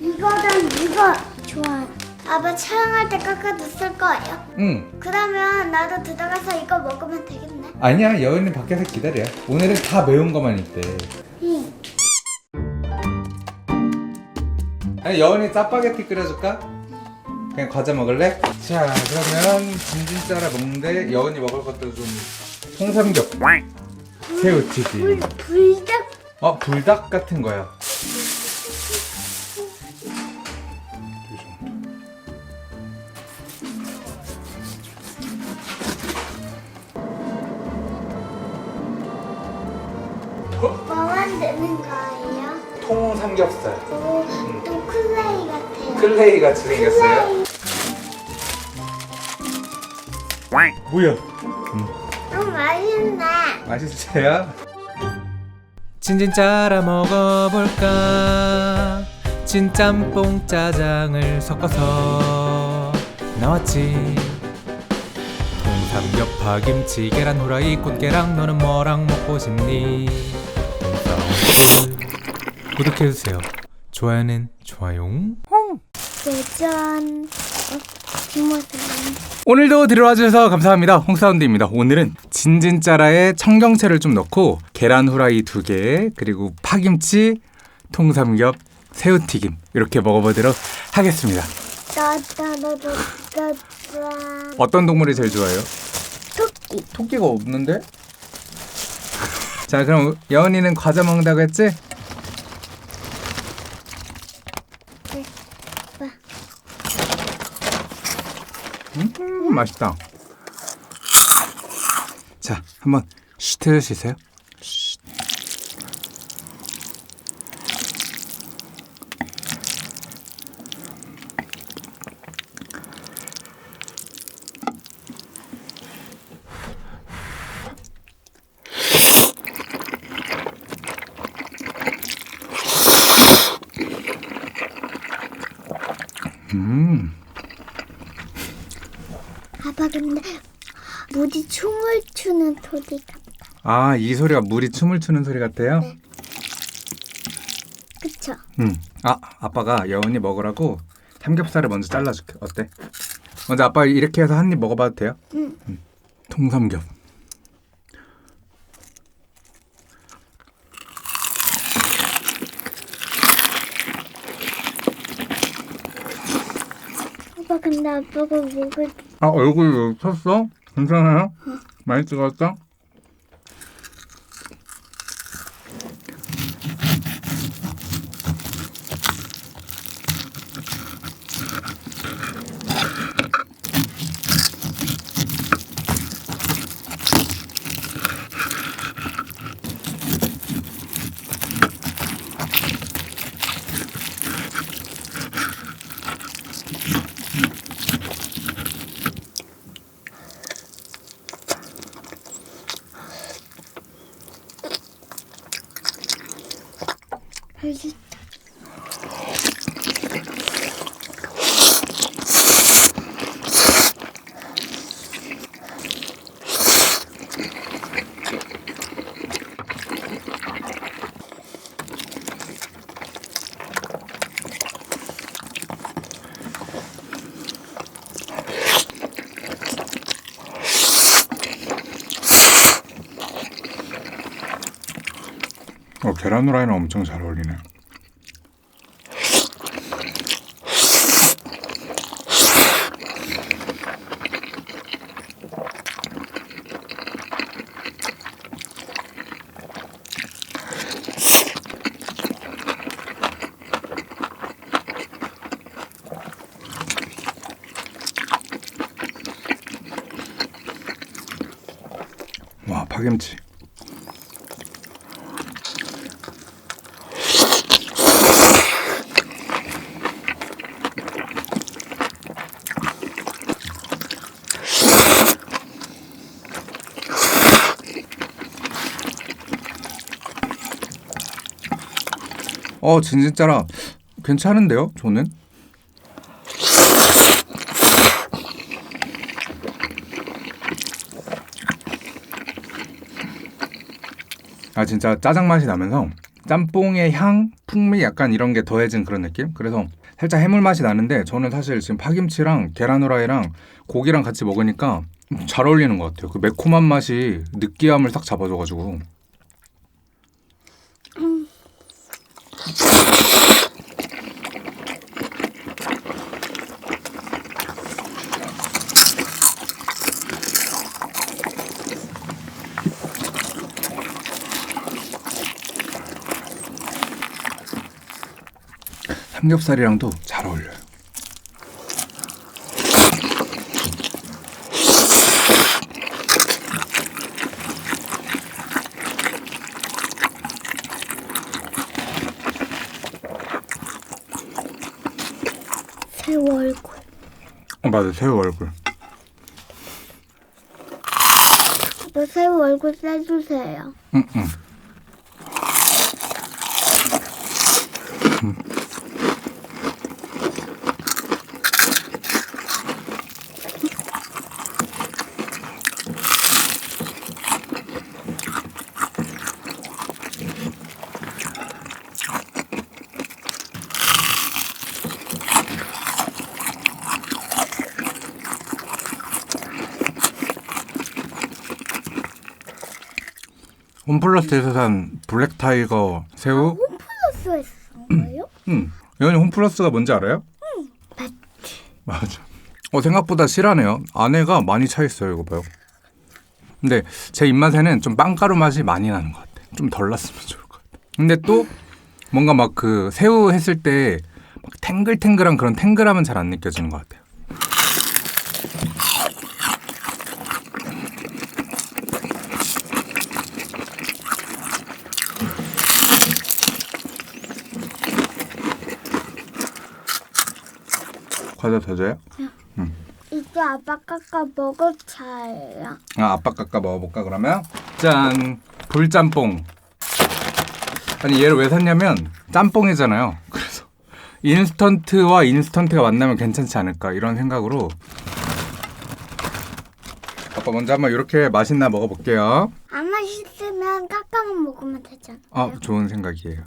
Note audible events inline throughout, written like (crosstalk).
이거랑 이거 좋아. 아빠 촬영할 때 깎아줬을 거예요. 응. 그러면 나도 들어가서 이거 먹으면 되겠네. 아니야 여은이 밖에서 기다려. 오늘은 다 매운 거만 있대. 응. 아니 여은이 짜파게티 끓여줄까? 그냥 과자 먹을래? 자 그러면 진진 짜라 먹는데 여은이 먹을 것도 좀 통삼겹, 새우튀김. 불 불닭 어 불닭 같은 거야. 클레이 같이 생겼어요. 뭐야? 너무 맛있네. 맛있어요? 진진짜라 먹어볼까 진짬뽕 짜장을 섞어서 나왔지 통삼겹 파 김치 계란 후라이 꽃게랑 너는 뭐랑 먹고 싶니 구독해주세요 좋아요는 좋아요 짜잔. 어, 오늘도 들어와 주셔서 감사합니다. 홍사운드입니다. 오늘은 진진짜라에 청경채를 좀 넣고 계란 후라이 두 개, 그리고 파김치, 통삼겹, 새우튀김 이렇게 먹어보도록 하겠습니다. 따따따따따. 어떤 동물이 제일 좋아요? 토끼. 토끼가 없는데? 자, 그럼 여은이는 과자 먹는다고 했지? 음, 맛있다. 자, 한번 쉿 쉬세요. 쉿. 음, 아빠 근데 물이 춤을 추는 소리 같아. 아, 이 소리가 물이 춤을 추는 소리 같아요? 네. 그쵸? 음. 아, 아빠가 여운이 먹으라고 삼겹살을 먼저 잘라줄게. 어때? 먼저 아빠 이렇게 해서 한 입 먹어봐도 돼요? 응. 음. 통삼겹. 아빠 근데 아빠가 목을 아, 얼굴 쳤어? 괜찮아요? 많이 찍었어? 맛있 계란 후라이는 엄청 잘 어울리네. 와, 파김치. 어, 진진짜라 괜찮은데요? 저는? 아 진짜 짜장 맛이 나면서 짬뽕의 향 풍미 약간 이런 게 더해진 그런 느낌? 그래서 살짝 해물 맛이 나는데 저는 사실 지금 파김치랑 계란 후라이랑 고기랑 같이 먹으니까 잘 어울리는 것 같아요. 그 매콤한 맛이 느끼함을 싹 잡아줘가지고. 삼겹살이랑도 잘 어울려요. 새우 얼굴. 어, 맞아, 새우 얼굴. 아빠 새우 얼굴 떼주세요. 응, 응. 홈플러스에서 산 블랙 타이거 새우. 플러스에서 산 거예요? 응. 여연이 홈플러스가 뭔지 알아요? 맞지. 맞아. 어 생각보다 실하네요. 안에가 많이 차 있어요. 이거 봐요. 근데 제 입맛에는 좀 빵가루 맛이 많이 나는 것 같아. 좀 덜 났으면 좋을 것 같아. 근데 또 뭔가 막 그 새우 했을 때 막 탱글탱글한 그런 탱글함은 잘 안 느껴지는 것 같아요. 과자 더 줘요? 이제 아빠 깎아 먹을 차예요. 아, 아빠 깎아 먹어볼까 그러면? 짠 불짬뽕. 아니 얘를 왜 샀냐면 짬뽕이잖아요. 그래서 인스턴트와 인스턴트가 만나면 괜찮지 않을까 이런 생각으로 아빠 먼저 한번 이렇게 맛있나 먹어볼게요. 안 맛있으면 깎아만 먹으면 되잖아요. 아 좋은 생각이에요.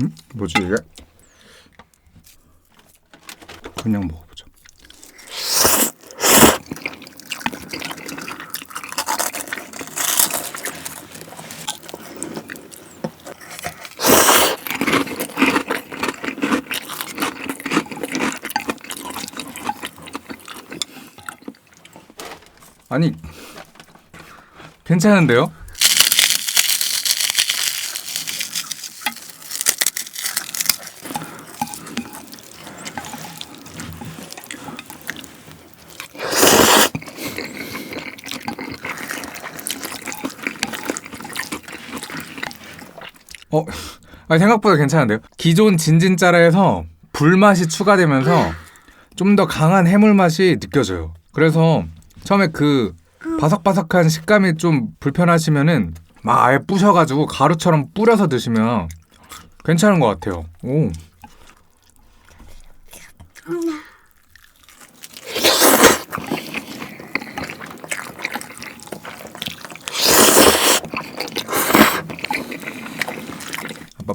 음? 뭐지 이게? 그냥 먹어보자. 아니 괜찮은데요? 어, (laughs) 아니, 생각보다 괜찮은데요? 기존 진진짜라에서 불맛이 추가되면서 좀 더 강한 해물 맛이 느껴져요. 그래서 처음에 그 바삭바삭한 식감이 좀 불편하시면은 막 아예 부셔가지고 가루처럼 뿌려서 드시면 괜찮은 것 같아요. 오.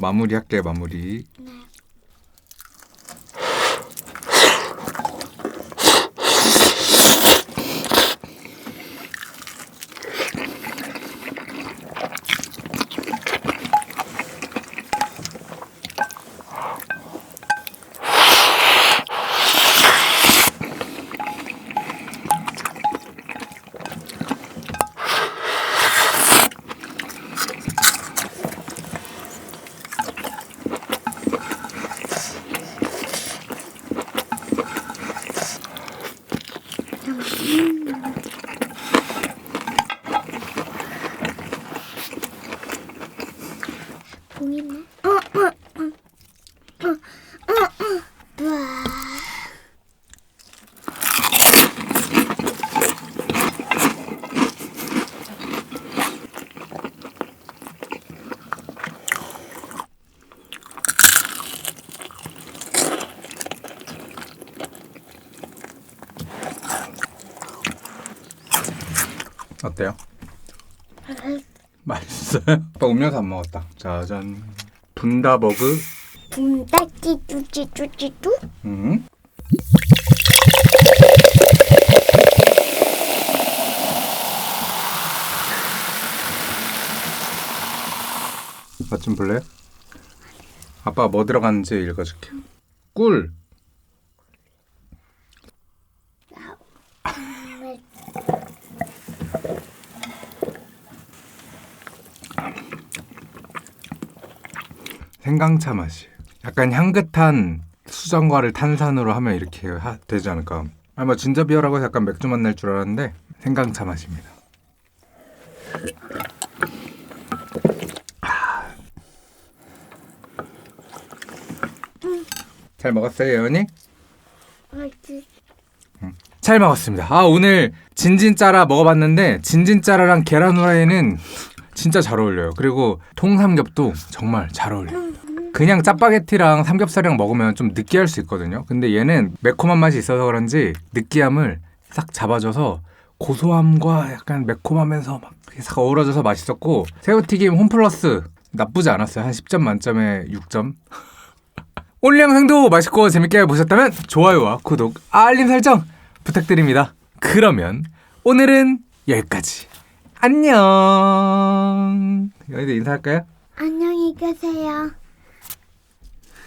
마무리 할게요 마무리. 어때요? (laughs) 맛있어요? 오빠 음료수 안 먹었다. 짜잔. 분다버그. 분다 찌 쭈찌 쭈찌 쭈. 음. 맛좀 볼래요? 아빠가 뭐 들어갔는지 읽어줄게. 꿀. 생강차 맛이. 약간 향긋한 수정과를 탄산으로 하면 이렇게 하, 되지 않을까. 아마 진저 비어라고 해서 약간 맥주 맛 날 줄 알았는데 생강차 맛입니다. 아. 잘 먹었어요? 맛있. 잘 먹었습니다. 아 오늘 진진짜라 먹어봤는데 진진짜라랑 계란 후라이는 진짜 잘 어울려요. 그리고 통삼겹도 정말 잘 어울려요. 그냥 짜파게티랑 삼겹살이랑 먹으면 좀 느끼할 수 있거든요. 근데 얘는 매콤한 맛이 있어서 그런지 느끼함을 싹 잡아줘서 고소함과 약간 매콤하면서 막 싹 어우러져서 맛있었고 새우튀김 홈플러스 나쁘지 않았어요. 한 10점 만점에 6점. 오늘 영상도 맛있고 재밌게 보셨다면 좋아요와 구독, 알림 설정 부탁드립니다. 그러면 오늘은 여기까지. 안녕. 여기도 인사할까요? 안녕히 계세요.